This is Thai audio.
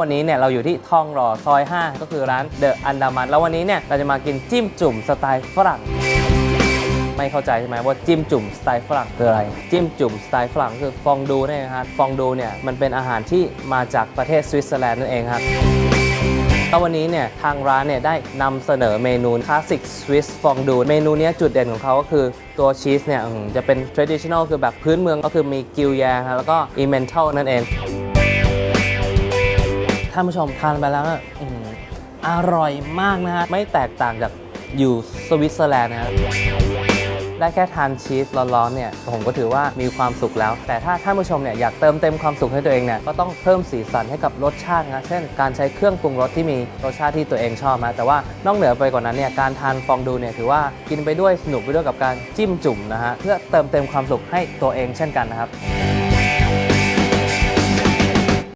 วันนี้เนี่ยเราอยู่ที่ทองหล่อซอย 5 ก็คือร้านเดอะอันดามันแล้ววันนี้เนี่ยเราจะมากินจิ้มจุ่มสไตล์ฝรั่ง ไม่เข้าใจใช่ไหมว่าจิ้มจุ่มสไตล์ฝรั่งคืออะไร จิ้มจุ่มสไตล์ฝรั่งคือฟองดูเนี่ยนะครับฟองดูเนี่ยมันเป็นอาหารที่มาจากประเทศสวิตเซอร์แลนด์นั่นเองครับแล้ววันนี้เนี่ยทางร้านเนี่ยได้นำเสนอเมนูคลาสสิกสวิสฟองดูเมนูนี้จุดเด่นของเขาก็คือตัวชีสเนี่ยจะเป็น traditional คือแบบพื้นเมืองก็คือมีกิวแยร์ครับแล้วก็อีเมนทัลนั่นเอง ท่านผู้ชมทานไปแล้วอร่อยมากนะฮะ ไม่แตกต่างจากอยู่สวิตเซอร์แลนด์นะฮะได้แค่ทานชีสร้อนๆเนี่ยผมก็ถือว่ามีความสุขแล้ว แต่ถ้าท่านผู้ชมเนี่ยอยากเติมเต็มความสุขให้ตัวเองเนี่ยก็ต้องเพิ่มสีสันให้กับรสชาตินะเช่นการใช้เครื่องปรุงรสที่มีรสชาติที่ตัวเองชอบนะแต่ว่านอกเหนือไปกว่านั้นเนี่ยการทานฟองดูเนี่ยถือว่ากินไปด้วยสนุกไปด้วยกับการจิ้มจุ่มนะฮะเพื่อเติมเต็มความสุขให้ตัวเองเช่นกันนะครับ